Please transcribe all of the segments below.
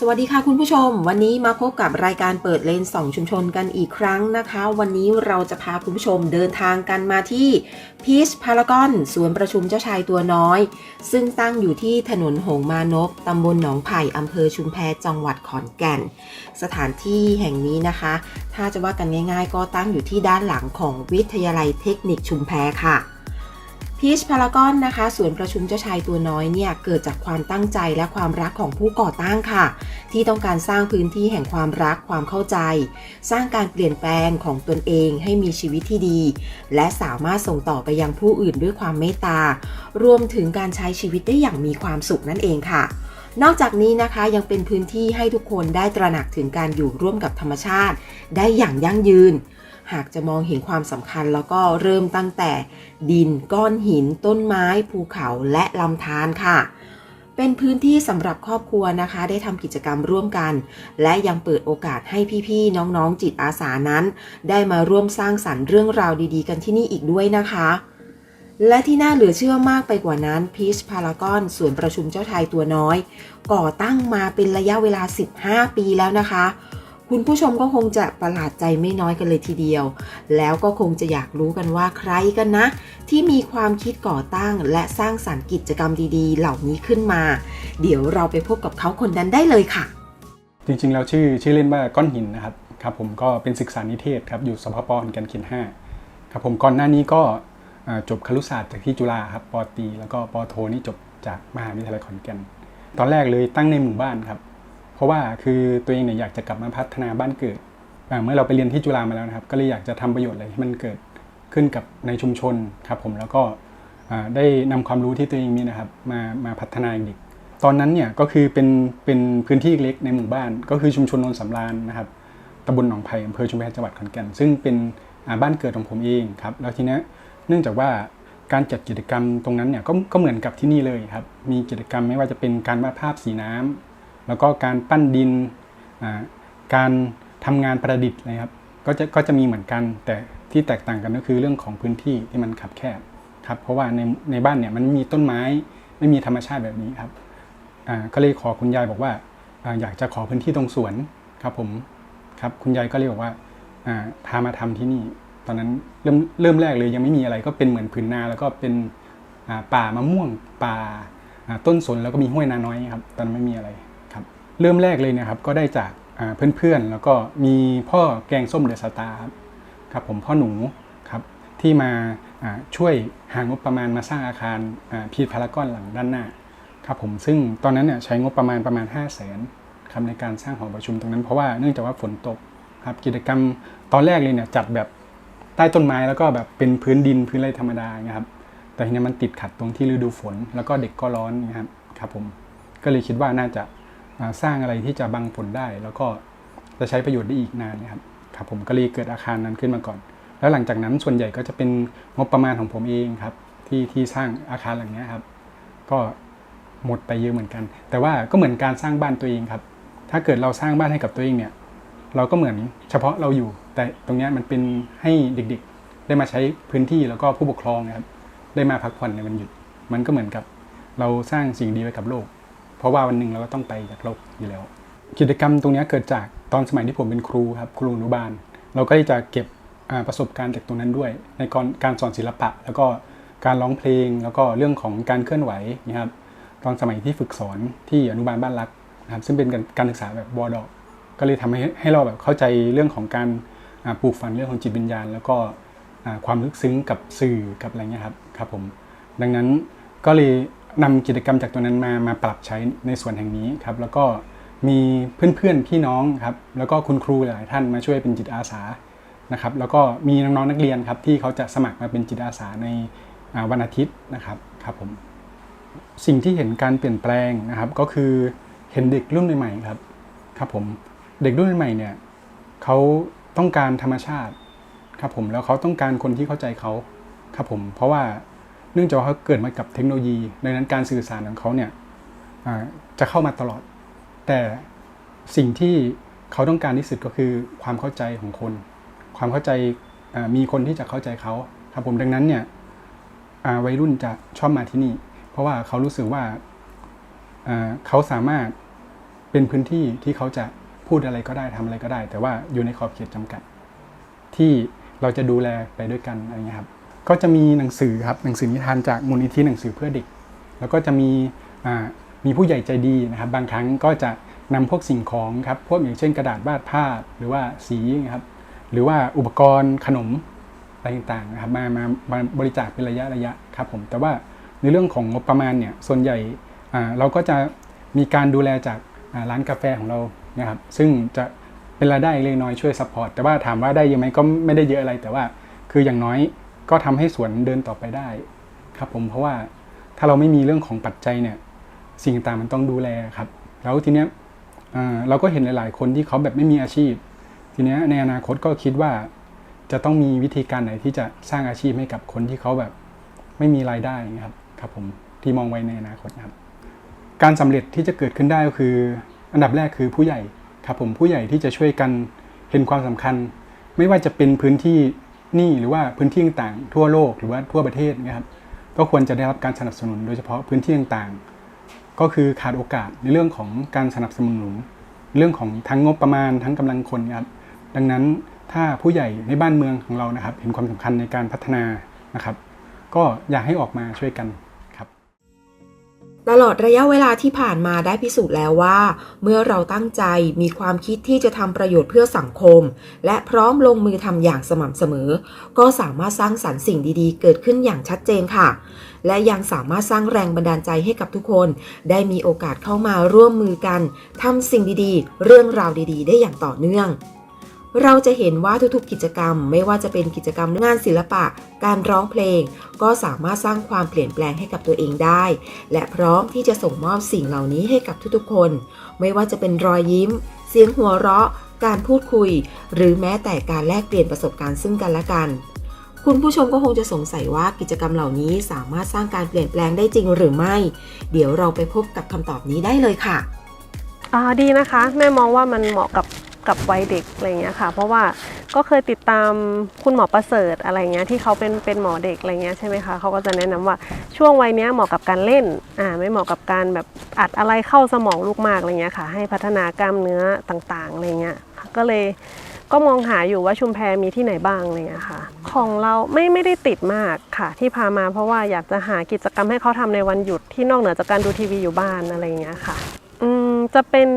สวัสดีค่ะคุณผู้ชม วันนี้มาพบกับรายการเปิดเลนสองชุมชนกันอีกครั้งนะคะ วันนี้เราจะพาคุณผู้ชมเดินทางกันมาที่พีชพารากอนสวนประชุมเจ้าชายตัวน้อย ซึ่งตั้งอยู่ที่ถนนหงมานพตำบลหนองไผ่อำเภอชุมแพจังหวัดขอนแก่น สถานที่แห่งนี้นะคะ ถ้าจะว่ากันง่าย ๆ ก็ตั้งอยู่ที่ด้านหลังของวิทยาลัยเทคนิคชุมแพค่ะ พีชพารากอนนะคะสวนประชุมเจ้าชายตัวน้อยเนี่ยเกิดจากความตั้งใจและความรักของผู้ก่อตั้งค่ะ ที่ต้องการสร้างพื้นที่แห่งความรักความเข้าใจ สร้างการเปลี่ยนแปลงของตนเองให้มีชีวิตที่ดี และสามารถส่งต่อไปยังผู้อื่นด้วยความเมตตารวมถึงการใช้ชีวิตได้อย่างมีความสุขนั่นเองค่ะนอกจากนี้นะคะยังเป็นพื้นที่ให้ทุกคนได้ตระหนักถึงการอยู่ร่วมกับธรรมชาติ ได้อย่างยั่งยืน หากจะมองเห็นความสำคัญแล้วก็เริ่มตั้งแต่ดินก้อนหิน ต้นไม้ ภูเขาและลำธารค่ะ เป็นพื้นที่สำหรับครอบครัวนะคะ ได้ทำกิจกรรมร่วมกัน และยังเปิดโอกาสให้พี่ๆน้องๆจิตอาสานั้น ได้มาร่วมสร้างสรรค์เรื่องราวดีๆ กันที่นี่อีกด้วยนะคะและที่น่าเหลือเชื่อมากไปกว่านั้นพีชพารากอนสวนประชุมเจ้าชายตัวน้อย ก่อตั้งมาเป็นระยะเวลา 15 ปีแล้วนะคะ คุณผู้ชมก็คงจะประหลาดใจไม่น้อยกันเลยทีเดียว แล้วก็คงจะอยากรู้กันว่าใครกันนะ ที่มีความคิดก่อตั้ง และสร้างสรรค์กิจกรรมดีๆ เหล่านี้ขึ้นมา เดี๋ยวเราไปพบกับเขาคนนั้นได้เลยค่ะ จริงๆแล้วชื่อชื่อเล่นว่าก้อนหินนะครับครับผมก็เป็นศึกษานิเทศครับอยู่สพปอนก่นเขตห้าครับผมก่อนหน้านี้ก็จบครุศาสตร์จากที่จุฬาครับปอตี แล้วก็ปอโทนี่จบจากมหาวิทยาลัยขอนแก่นตอนแรกเลยตั้งในหมู่บ้านครับ เพราะว่าคือตัวเองเนี่ยอยากจะกลับมาพัฒนาบ้านเกิดเมื่อเราไปเรียนที่จุฬามาแล้วนะครับ ก็เลยอยากจะทำประโยชน์อะไรให้มันเกิดขึ้นกับในชุมชนครับผมแล้วก็ได้นำความรู้ที่ตัวเองมีนะครับมามาพัฒนาเด็กตอนนั้นเนี่ยก็คือเป็นเป็นพื้นที่เล็กในหมู่บ้าน ก็คือชุมชนโนนสำราญนะครับตำบลหนองไผ่อำเภอชุมแพจังหวัดขอนแก่นซึ่งเป็นบ้านเกิดของผมเองครับแล้วทีนี้เนื่องจากว่าการจัดกิจกรรมตรงนั้นเนี่ยก็ก็เหมือนกับที่นี่เลยครับมีกิจกรรมไม่ว่าจะเป็นการวาดภาพสีน้ำ แล้วก็การปั้นดิน การทำงานประดิษฐ์นะครับ ก็จะก็จะมีเหมือนกัน แต่ที่แตกต่างกันก็คือเรื่องของพื้นที่ที่มันขับแคบครับเพราะว่าในในบ้านเนี่ยมันไม่มีต้นไม้ไม่มีธรรมชาติแบบนี้ครับอ่าก็เลยขอคุณยายบอกว่าออยากจะขอพื้นที่ตรงสวนครับผมครับคุณยายก็เลยบอกว่าอ่าพามาทำที่นี่ ตอนนั้นเริ่มเริ่มแรกเลยยังไม่มีอะไรก็เป็นเหมือนผืนนาแล้วก็เป็นป่ามะม่วงป่าต้นสนแล้วก็มีห้วยนาน้อยครับ ตอนนั้นไม่มีอะไร เริ่มแรกเลยนะครับก็ได้จากเพื่อนๆ แล้วก็มีพ่อแกงส้มเดอะสตาร์ครับผมพ่อหนูครับที่มาช่วยหางบประมาณมาสร้างอาคารพีทพารากอนหลังด้านหน้าครับผมซึ่งตอนนั้นเนี่ยใช้งบประมาณประมาณ 5 0 0แสนครับในการสร้างหอประชุมตรงนั้นเพราะว่าเนื่องจากว่าฝนตกครับกิจกรรมตอนแรกเลยเนี่ยจัดแบบใต้ต้นไม้แล้วก็แบบเป็นพื้นดินพื้นอะไรธรรมดานะครับแต่ทีนี้มันติดขัดตรงที่ฤดูฝน แล้วก็เด็กก็ร้อนนะครับครับผมก็เลยคิดว่าน่าจะ สร้างอะไรที่จะบังฝนได้ แล้วก็จะใช้ประโยชน์ได้อีกนานนะครับครับผมก็เลยเกิดอาคารนั้นขึ้นมาก่อน แล้วหลังจากนั้นส่วนใหญ่ก็จะเป็นงบประมาณของผมเองครับ ที่ที่สร้างอาคารหลังนี้ครับ ก็หมดไปเยอะเหมือนกัน แต่ว่าก็เหมือนการสร้างบ้านตัวเองครับ ถ้าเกิดเราสร้างบ้านให้กับตัวเองเนี่ย เราก็เหมือนเฉพาะเราอยู่ แต่ตรงนี้มันเป็นให้เด็กๆ ได้มาใช้พื้นที่แล้วก็ผู้ปกครองนะครับ ได้มาพักผ่อนในวันหยุด มันก็เหมือนกับเราสร้างสิ่งดีไว้กับโลก เพราะว่าวันหนึ่งเราก็ต้องไปจากโลกอยู่แล้ว กิจกรรมตรงนี้เกิดจากตอนสมัยที่ผมเป็นครูครับครูอนุบาล เราก็จะเก็บประสบการณ์จากตรงนั้นด้วย ในการการสอนศิลปะ แล้วก็การร้องเพลง แล้วก็เรื่องของการเคลื่อนไหวนะครับตอนสมัยที่ฝึกสอนที่อนุบาลบ้านรักนะครับซึ่งเป็นการศึกษาแบบวอดอก็เลยทำให้ให้เราแบบเข้าใจเรื่องของการปลูกฝังเรื่องของจิตวิญญาณ แล้วก็ความลึกซึ้งกับสื่อกับอะไรเงี้ยครับครับผมดังนั้นก็เลย นำกิจกรรมจากตัวนั้นมามาปรับใช้ในส่วนแห่งนี้ครับ แล้วก็มีเพื่อนๆพี่น้องครับ แล้วก็คุณครูหลายท่านมาช่วยเป็นจิตอาสานะครับ แล้วก็มีน้องๆนักเรียนครับที่เขาจะสมัครมาเป็นจิตอาสาในวันอาทิตย์นะครับครับผมสิ่งที่เห็นการเปลี่ยนแปลงนะครับ ก็คือเห็นเด็กรุ่นใหม่ๆครับครับผมเด็กรุ่นใหม่เนี่ยเขาต้องการธรรมชาติครับผมแล้วเขาต้องการคนที่เข้าใจเขาครับผมเพราะว่า นื่องจากว่าเขาเกิดมากับเทคโนโลยีดังนั้นการสื่อสารของเขาเนี่ยจะเข้ามาตลอด แต่สิ่งที่เขาต้องการที่สุดก็คือความเข้าใจของคน ความเข้าใจมีคนที่จะเข้าใจเขาครับผมดังนั้นเนี่ยวัยรุ่นจะชอบมาที่นี่ เพราะว่าเขารู้สึกว่าอ่าเขาสามารถเป็นพื้นที่ที่เขาจะพูดอะไรก็ได้ทำอะไรก็ได้ แต่ว่าอยู่ในขอบเขตจำกัด ที่เราจะดูแลไปด้วยกันอะไรเงี้ยครับ ก็จะมีหนังสือครับหนังสือนิทานจากมูลนิธิหนังสือเพื่อเด็ก แล้วก็จะมีมีผู้ใหญ่ใจดีนะครับ บางครั้งก็จะนำพวกสิ่งของครับพวกอย่างเช่นกระดาษวาดภาพหรือว่าสีนะครับหรือว่าอุปกรณ์ขนมอะไรต่างๆนะครับมามามาบริจาคเป็นระยะระยะครับผมแต่ว่าในเรื่องของงบประมาณเนี่ยส่วนใหญ่เราก็จะมีการดูแลจากร้านกาแฟของเรานะครับซึ่งจะเป็นรายได้เล็กน้อยช่วยซัพพอร์ตแต่ว่าถามว่าได้เยอะไหมก็ไม่ได้เยอะอะไรแต่ว่าคืออย่างน้อย ก็ทำให้สวนเดินต่อไปได้ ครับผมเพราะว่าถ้าเราไม่มีเรื่องของปัจจัยเนี่ย สิ่งต่างมันต้องดูแลครับ แล้วทีเนี้ยเราก็เห็นหลาย ๆ คนที่เขาแบบไม่มีอาชีพ ทีเนี้ยในอนาคตก็คิดว่าจะต้องมีวิธีการไหนที่จะสร้างอาชีพให้กับคนที่เขาแบบไม่มีรายได้ครับครับผมที่มองไว้ในอนาคตครับ การสำเร็จที่จะเกิดขึ้นได้ก็คือ อันดับแรกคือผู้ใหญ่ครับผมผู้ใหญ่ที่จะช่วยกันเห็นความสำคัญ ไม่ว่าจะเป็นพื้นที่ นี่หรือว่าพื้นที่ต่างๆทั่วโลกหรือว่าทั่วประเทศนะครับก็ควรจะได้รับการสนับสนุนโดยเฉพาะพื้นที่ต่างๆ ก็คือขาดโอกาสในเรื่องของการสนับสนุน เรื่องของทั้งงบประมาณทั้งกำลังคนครับดังนั้นถ้าผู้ใหญ่ในบ้านเมืองของเรานะครับ เห็นความสำคัญในการพัฒนานะครับ ก็อยากให้ออกมาช่วยกัน ตลอดระยะเวลาที่ผ่านมาได้พิสูจน์แล้วว่า เมื่อเราตั้งใจมีความคิดที่จะทำประโยชน์เพื่อสังคม และพร้อมลงมือทำอย่างสม่ำเสมอ ก็สามารถสร้างสรรค์สิ่งดีๆ เกิดขึ้นอย่างชัดเจนค่ะ และยังสามารถสร้างแรงบันดาลใจให้กับทุกคน ได้มีโอกาสเข้ามาร่วมมือกันทำสิ่งดีๆ เรื่องราวดีๆ ได้อย่างต่อเนื่อง เราจะเห็นว่าทุกๆกิจกรรม ไม่ว่าจะเป็นกิจกรรมงานศิลปะ การร้องเพลง ก็สามารถสร้างความเปลี่ยนแปลงให้กับตัวเองได้ และพร้อมที่จะส่งมอบสิ่งเหล่านี้ให้กับทุกๆคน ไม่ว่าจะเป็นรอยยิ้ม เสียงหัวเราะ การพูดคุย หรือแม้แต่การแลกเปลี่ยนประสบการณ์ซึ่งกันและกันคุณผู้ชมก็คงจะสงสัยว่ากิจกรรมเหล่านี้สามารถสร้างการเปลี่ยนแปลงได้จริงหรือไม่ เดี๋ยวเราไปพบกับคำตอบนี้ได้เลยค่ะอ่าดีนะคะ แม่มองว่ามันเหมาะกับ กับวัยเด็กอะไรเงี้ยค่ะ เพราะว่าก็เคยติดตามคุณหมอประเสริฐอะไรเงี้ยที่เขาเป็นเป็นหมอเด็กอะไรเงี้ยใช่ไหมคะเขาก็จะแนะนำว่าช่วงวัยเนี้ยเหมาะกับการเล่นอ่าไม่เหมาะกับการแบบอัดอะไรเข้าสมองลูกมากอะไรเงี้ยค่ะ ให้พัฒนากล้ามเนื้อต่างๆอะไรเงี้ยก็เลยก็มองหาอยู่ว่าชุมแพมีที่ไหนบ้างอะไรเงี้ยค่ะ ของเราไม่ไม่ได้ติดมากค่ะ ที่พามาเพราะว่าอยากจะหากิจกรรมให้เขาทำในวันหยุดที่นอกเหนือจากการดูทีวีอยู่บ้านอะไรเงี้ยค่ะอืมจะเป็น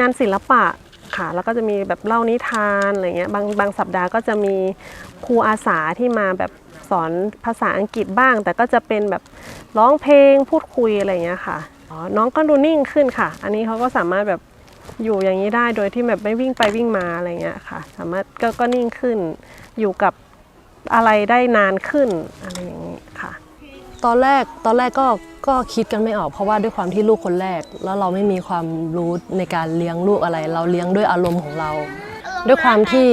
งานศิลปะ ค่ะ แล้วก็จะมีแบบเล่านิทานอะไรเงี้ยบางบางสัปดาห์ก็จะมีครูอาสาที่มาแบบสอนภาษาอังกฤษบ้าง แต่ก็จะเป็นแบบร้องเพลงพูดคุยอะไรเงี้ยค่ะอ๋อน้องก็ดูนิ่งขึ้นค่ะ อันนี้เขาก็สามารถแบบอยู่อย่างนี้ได้โดยที่แบบไม่วิ่งไปวิ่งมาอะไรเงี้ยค่ะ สามารถก็ก็นิ่งขึ้นอยู่กับอะไรได้นานขึ้นอะไรอย่างนี้ค่ะ ตอนแรกตอนแรกก็ก็คิดกันไม่ออก เพราะว่าด้วยความที่ลูกคนแรก แล้วเราไม่มีความรู้ในการเลี้ยงลูกอะไร เราเลี้ยงด้วยอารมณ์ของเรา ด้วยความที่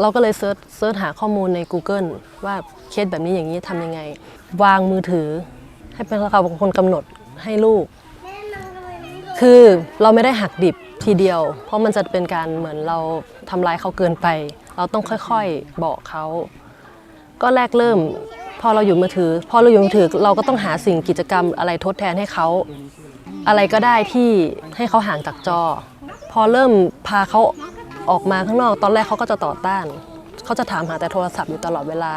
เราก็เลยเซิร์ชเซิร์ชหาข้อมูลใน Google ว่าเคสแบบนี้อย่างนี้ทำยังไง วางมือถือ ให้เป็นเราเป็นคนกำหนดให้ลูก คือเราไม่ได้หักดิบทีเดียว เพราะมันจะเป็นการเหมือนเราทำร้ายเขาเกินไป เราต้องค่อยๆบอกเขา ก็แรกเริ่ม อเราอยู่มือถือ พอเราอยู่มือถือเราก็ต้องหาสิ่งกิจกรรมอะไรทดแทนให้เขาอะไรก็ได้ที่ให้เขาห่างจากจอ พอเริ่มพาเขาออกมาข้างนอกตอนแรกเขาก็จะต่อต้าน เขาจะถามหาแต่โทรศัพท์อยู่ตลอดเวลา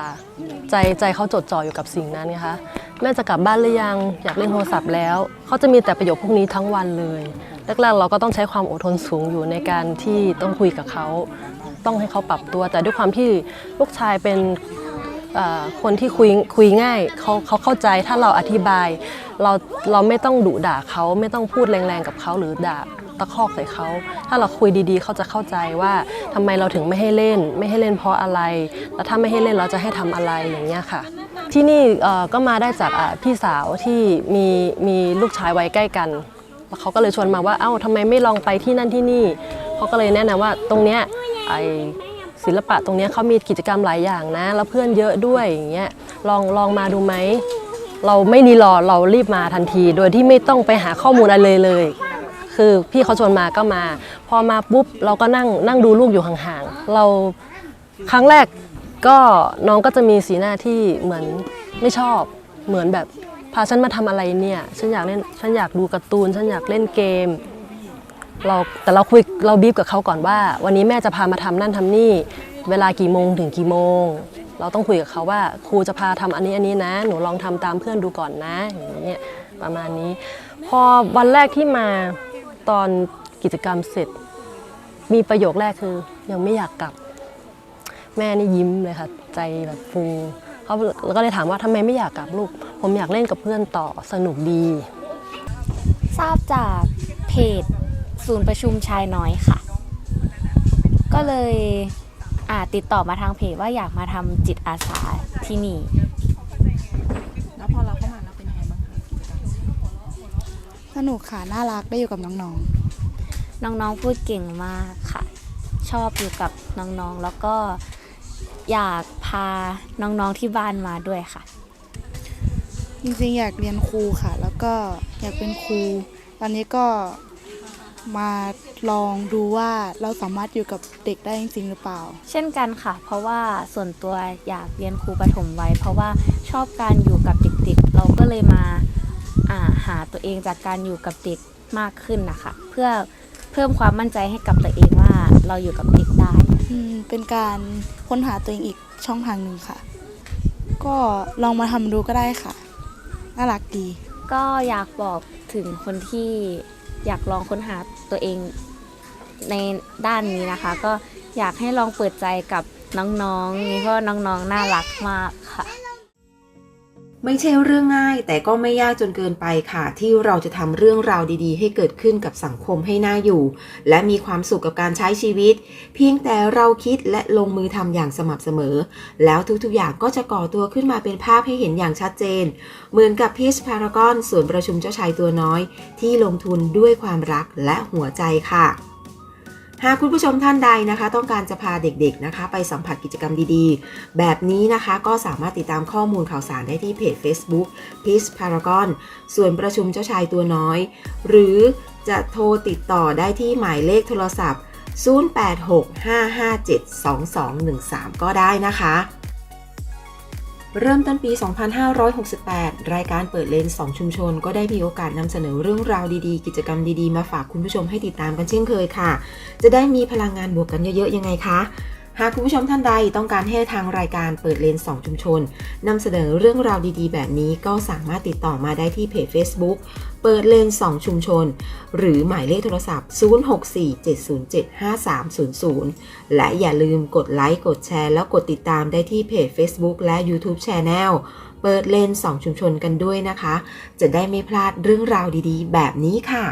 ใจใจเขาจดจ่ออยู่กับสิ่งนั้นไงคะแม่จะกลับบ้านหรือยังอยากเล่นโทรศัพท์แล้ว เขาจะมีแต่ประโยคพวกนี้ทั้งวันเลยแรกๆเราก็ต้องใช้ความอดทนสูงอยู่ในการที่ต้องคุยกับเขา ต้องให้เขาปรับตัว แต่ด้วยความที่ลูกชายเป็น คนที่คุยคุยง่ายเขาเขาเข้าใจถ้าเราอธิบาย เราเราไม่ต้องดุด่าเขาไม่ต้องพูดแรงๆกับเขาหรือด่าตะคอกใส่เขาถ้าเราคุยดีๆ เขาจะเข้าใจว่าทำไมเราถึงไม่ให้เล่น ไม่ให้เล่นเพราะอะไร แล้วถ้าไม่ให้เล่นเราจะให้ทำอะไรอย่างเงี้ยค่ะ ที่นี่ก็มาได้จากพี่สาวที่มีมีลูกชายวัยใกล้กันแล้วเขาก็เลยชวนมาว่าเอ้าทำไมไม่ลองไปที่นั่นที่นี่เขาก็เลยแนะนำว่าตรงเนี้ยไอ ศิลปะตรงนี้เขามีกิจกรรมหลายอย่างนะ แล้วเพื่อนเยอะด้วยอย่างเงี้ยลองลองมาดูไหม เราไม่รีรอเรารีบมาทันที โดยที่ไม่ต้องไปหาข้อมูลอะไรเลยเลย คือพี่เขาชวนมาก็มา พอมาปุ๊บเราก็นั่งนั่งดูลูกอยู่ห่างๆเราครั้งแรกก็น้องก็จะมีสีหน้าที่เหมือนไม่ชอบเหมือนแบบพาฉันมาทำอะไรเนี่ย ฉันอยากเล่น ฉันอยากดูการ์ตูน ฉันอยากเล่นเกม เราแต่เราคุยเราบีบกับเขาก่อนว่า วันนี้แม่จะพามาทำนั่นทำนี่ เวลากี่โมงถึงกี่โมง เราต้องคุยกับเขาว่าครูจะพาทำอันนี้อันนี้นะ หนูลองทำตามเพื่อนดูก่อนนะอย่างเงี้ยประมาณนี้ พอวันแรกที่มาตอนกิจกรรมเสร็จ มีประโยคแรกคือ ยังไม่อยากกลับ แม่นี่ยิ้มเลยค่ะใจแบบฟูเขาแล้วก็เลยถามว่าทำไมไม่อยากกลับลูก ผมอยากเล่นกับเพื่อนต่อสนุกดี ทราบจากเพจ ศูนย์ประชุมชายน้อยค่ะ ก็เลยอ่าติดต่อมาทางเพจว่าอยากมาทำจิตอาสาที่นี่ แล้วพอเราเข้ามาแล้วเป็นยังไงบ้างคะสนุกค่ะ น่ารักได้อยู่กับน้องน้องๆพูดเก่งมากค่ะ ชอบอยู่กับน้องๆ แล้วก็อยากพาน้องๆที่บ้านมาด้วยค่ะ ๆ จริงๆ อยากเรียนครูค่ะ แล้วก็อยากเป็นครู ตอนนี้ก็ มาลองดูว่าเราสามารถอยู่กับเด็กได้จริงๆหรือเปล่า เช่นกันค่ะ เพราะว่าส่วนตัวอยากเรียนครูปฐมไว้ เพราะว่าชอบการอยู่กับเด็กๆ เราก็เลยมาอ่าหาตัวเองจากการอยู่กับเด็กมากขึ้นนะคะ เพื่อเพิ่มความมั่นใจให้กับตัวเองว่าเราอยู่กับเด็กได้อืมเป็นการค้นหาตัวเองอีกช่องทางหนึ่งค่ะ ก็ลองมาทำดูก็ได้ค่ะ น่ารักดี ก็อยากบอกถึงคนที่ อยากลองค้นหาตัวเองในด้านนี้นะคะ ก็อยากให้ลองเปิดใจกับน้องๆนี่เพราะน้องๆน่ารักมากค่ะ ไม่ใช่เรื่องง่าย แต่ก็ไม่ยากจนเกินไปค่ะ ที่เราจะทำเรื่องราวดีๆ ให้เกิดขึ้นกับสังคมให้น่าอยู่ และมีความสุขกับการใช้ชีวิต เพียงแต่เราคิดและลงมือทำอย่างสม่ำเสมอ แล้วทุกๆอย่างก็จะก่อตัวขึ้นมาเป็นภาพให้เห็นอย่างชัดเจน เหมือนกับพีชพารากอนส่วนประชุมเจ้าชายตัวน้อย ที่ลงทุนด้วยความรักและหัวใจค่ะ หากคุณผู้ชมท่านใดนะคะ ต้องการจะพาเด็กๆนะคะ ไปสัมผัสกิจกรรมดีๆ แบบนี้นะคะก็สามารถติดตามข้อมูลข่าวสารได้ที่เพจ Facebook Peace Paragon ส่วนประชุมเจ้าชายตัวน้อย หรือจะโทรติดต่อได้ที่หมายเลขโทรศัพท์ 0865572213 ก็ได้นะคะ เริ่มต้นปี 2568 รายการเปิดเลนส์2ชุมชน ก็ได้มีโอกาสนำเสนอเรื่องราวดีๆ กิจกรรมดีๆ มาฝากคุณผู้ชมให้ติดตามกันเช่นเคยค่ะ จะได้มีพลังงานบวกกันเยอะๆ ยังไงคะ หากคุณผู้ชมท่านใดต้องการให้ทางรายการเปิดเลนส์2ชุมชนนำเสนอเรื่องราวดีๆ แบบนี้ก็สามารถติดต่อมาได้ที่เพจ Facebook เปิดเลนส์2ชุมชน หรือหมายเลขโทรศัพท์ 0647075300 และอย่าลืมกดไลค์กดแชร์ แล้วกดติดตามได้ที่เพจ Facebook และ YouTube Channel เปิดเลนส์2ชุมชนกันด้วยนะคะ จะได้ไม่พลาดเรื่องราวดีๆ แบบนี้ค่ะ